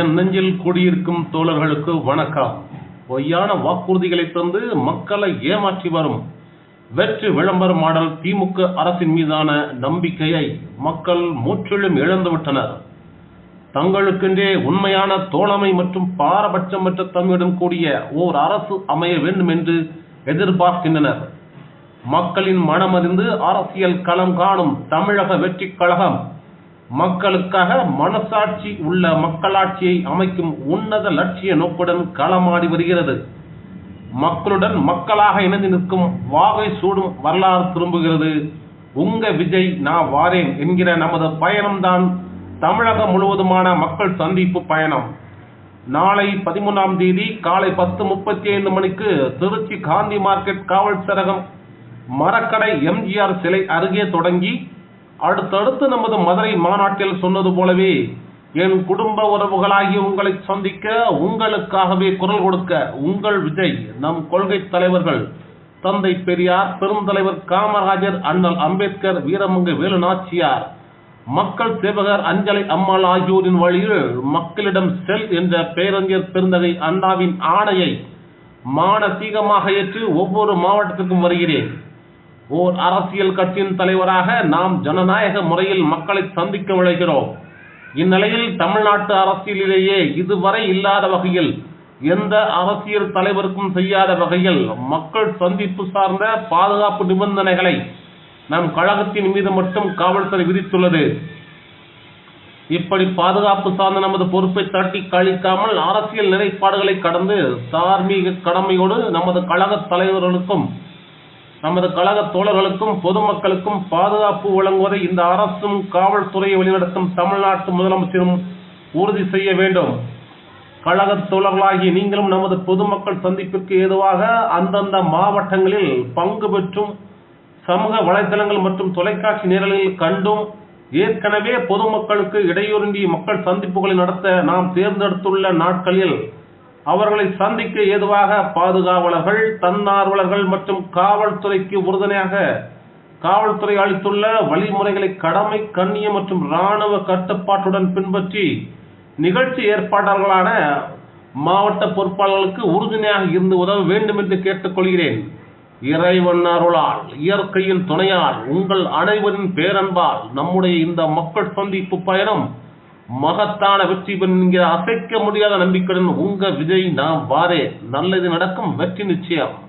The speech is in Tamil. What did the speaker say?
என் நெஞ்சில் கூடியிருக்கும் தோழர்களுக்கு வணக்கம். பொய்யான வாக்குறுதிகளை தந்து மக்களை ஏமாற்றி வரும். வெற்றி விளம்பர மாடல் திமுக அரசின் மீதான நம்பிக்கையை மக்கள் முற்றிலும் இழந்துவிட்டனர். தங்களுக்கென்றே உண்மையான தோழமை மற்றும் பாரபட்சமற்ற தன்மையுடன் கூடிய ஓர் அரசு அமைய வேண்டும் என்று எதிர்பார்க்கின்றனர். மக்களின் மனமறிந்து அரசியல் களம் காணும் தமிழக வெற்றி கழகம் மக்களுக்காக மனசாட்சி உள்ள மக்களாட்சியை அமைக்கும் உன்னத லட்சிய நோக்குடன் களமாடி வருகிறது. மக்களுடன் மக்களாக இணைந்து நிற்கும் வாகை சூடும் வரலாறு திரும்புகிறது. உங்க விஜய் நான் வாரேன் என்கிற நமது பயணம்தான் தமிழகம் முழுவதுமான மக்கள் சந்திப்பு பயணம். நாளை பதிமூணாம் தேதி காலை பத்து முப்பத்தி ஐந்து மணிக்கு திருச்சி காந்தி மார்க்கெட் காவல் சரகம் மரக்கடை எம்ஜிஆர் சிலை அருகே தொடங்கி அடுத்தடுத்து நமது மதுரை மாநாட்டில் சொன்னது போலவே என் குடும்ப உறவுகளாகி உங்களை சந்திக்க உங்களுக்காகவே குரல் கொடுக்க உங்கள் விஜய் நம் கொள்கை தலைவர்கள் தந்தை பெரியார் பெருந்தலைவர் காமராஜர் அண்ணல் அம்பேத்கர் வீரமங்கு வேலு நாச்சியார் மக்கள் சேவகர் அஞ்சலை அம்மாள் ஆகியோரின் வழியில் மக்களிடம் செல் என்ற பேரறிஞர் பெருந்தகை அண்ணாவின் ஆணையை மானசீகமாக ஏற்று ஒவ்வொரு மாவட்டத்திற்கும் வருகிறேன். ஓர் அரசியல் கட்சியின் தலைவராக நாம் ஜனநாயக முறையில் மக்களை சந்திக்க விளைகிறோம் இந்நிலையில் தமிழ்நாட்டு அரசியலிலேயே இதுவரை இல்லாத வகையில் எந்த அரசியல் தலைவருக்கும் செய்யாத வகையில் மக்கள் சந்திப்பு சார்ந்த பாதுகாப்பு நிபந்தனைகளை நம் கழகத்தின் மீது மட்டும் காவல்துறை விதித்துள்ளது. இப்படி பாதுகாப்பு சார்ந்த நமது பொறுப்பை தட்டி கழிக்காமல் அரசியல் நிலைப்பாடுகளை கடந்து தார்மீக கடமையோடு நமது கழக தலைவர்களுக்கும் நமது கழக தோழர்களுக்கும் பொதுமக்களுக்கும் பாதுகாப்பு வழங்குவதை இந்த அரசும் காவல்துறையை வழிநடத்தும் தமிழ்நாட்டு முதலமைச்சரும் உறுதி செய்ய வேண்டும். கழக தோழர்களாகிய நீங்களும் நமது பொதுமக்கள் சந்திப்பிற்கு ஏதுவாக அந்தந்த மாவட்டங்களில் பங்கு பெற்றும் சமூக வலைதளங்கள் மற்றும் தொலைக்காட்சி நேரலில் கண்டும் ஏற்கனவே பொதுமக்களுக்கு இடையூறின்றி மக்கள் சந்திப்புகளை நடத்த நாம் தேர்ந்தெடுத்துள்ள நாட்களில் அவர்களை சந்திக்க ஏதுவாக பாதுகாவலர்கள் தன்னார்வலர்கள் மற்றும் காவல்துறைக்கு உறுதுணையாக காவல்துறை அளித்துள்ள வழிமுறைகளை கடமை கண்ணியம் மற்றும் இராணுவ கட்டுப்பாட்டுடன் பின்பற்றி நிகழ்ச்சி ஏற்பாட்டாளர்களான மாவட்ட பொறுப்பாளர்களுக்கு உறுதுணையாக இருந்து உதவ வேண்டும் என்று கேட்டுக்கொள்கிறேன். இறைவன் அருளால் இயற்கையின் துணையால் உங்கள் அனைவரின் பேரன்பால் நம்முடைய இந்த மக்கள் சந்திப்பு பயணம் மகத்தான வெற்றி பெறும் என்கிற அசைக்க முடியாத நம்பிக்கையுடன் உங்க விஜய் நான் வாரே. நல்லது நடக்கும் வெற்றி நிச்சயம்.